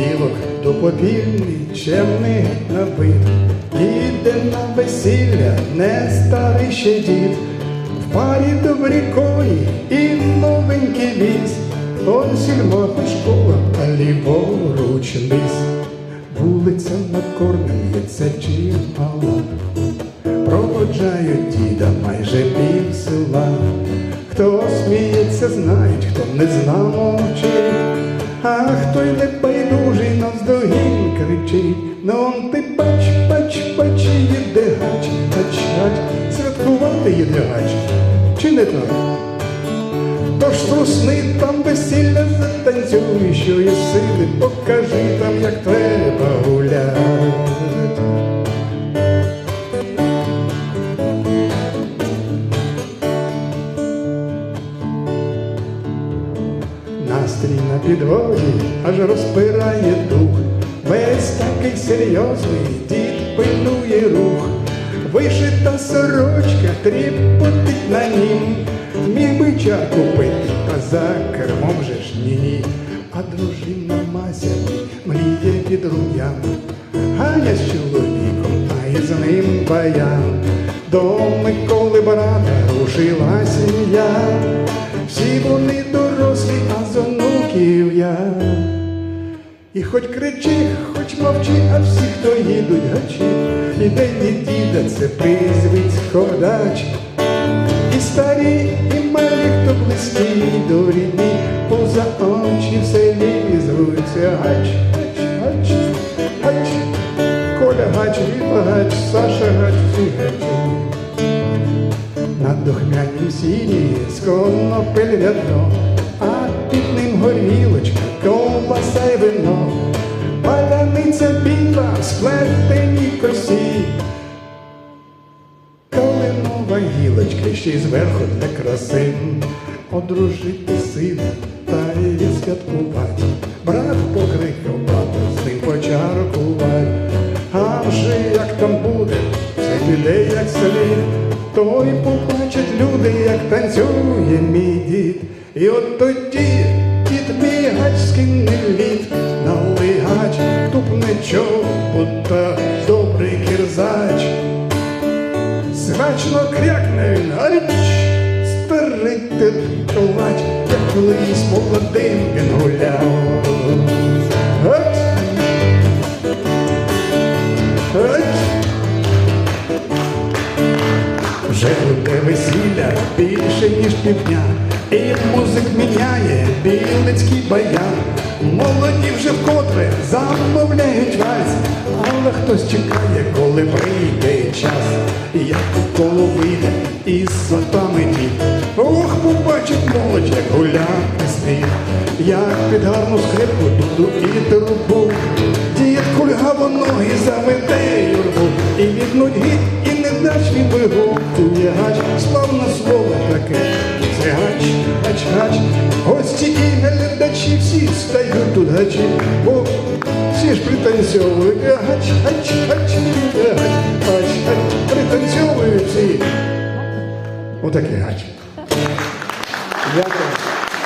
співок до попільні чемний набит. Їде на весілля не старий ще дід, в парі добрі коні і новенький віз. Он сільмата школа, а ліворуч ліс. Вулиця над корнем є це чимало. Проводжають діда майже пів села. Хто сміється, знають, хто не зна, мовчить. Кричить. Он ти бач, бач, бач, їде гач, гач, гач, святкувати їде гач. Чи не так? Тож трусни там весілля затанцюй, що є сили, покажи там, як треба гуляти. Настрій на підводі аж розпирає дух, весь такий серйозний дід пильнує рух, вишита сорочка тріпотить на нім, міг би чар купити, та за кермом же ж ні, а дружина Мася мріє від руян, Ганя з чоловіком, а й з ним баян. До Миколи брата рушила сім'я, І хоч кричи, хоч мовчи, а всі, хто їдуть гачі, і день від діда це призвить ходач. І старі, і малі, хто близькі до рідні, поза очі в селі звуться гач, гач, гач, гач, Коля гач, Віта гач, Саша гач, всі гачі. На духмянім сіні з конопель рядно, а під ним горілочка, й вино, паляниця біла, в сплетеній косі. Калинова гілочка ще й зверху для краси, одружити сина та й святкувати. Брат покликав брата, з ним почаркувати. А вже як там буде, все піде як слід, то й побачать люди, як танцює мій дід. І от тоді дід мій гацький лід, налий гач, тупне чобота, добрий кірзач. Смачно крякне він, гарч, старий тилач, як колись молодим він гуляв. Гать, гать. Вже буде весілля більше, ніж півдня, музик міняє білицький баян. Молоді вже вкотре замовляють вальс, але хтось чекає, коли прийде час. Як коло вийде із сватами дід. Ох, побачить молодь, як гуляти слід. Як під гарну скрипку дуду і трубу. Дід кульгаво ноги заведе юрбу. І від нудьги, і не дасть він вигукує гач. Всі стають тут гачі. Бо всі ж пританцьовують. Гач, гач, гач, гач, гач, гач. Пританцьовують всі. Отакий. Дякую.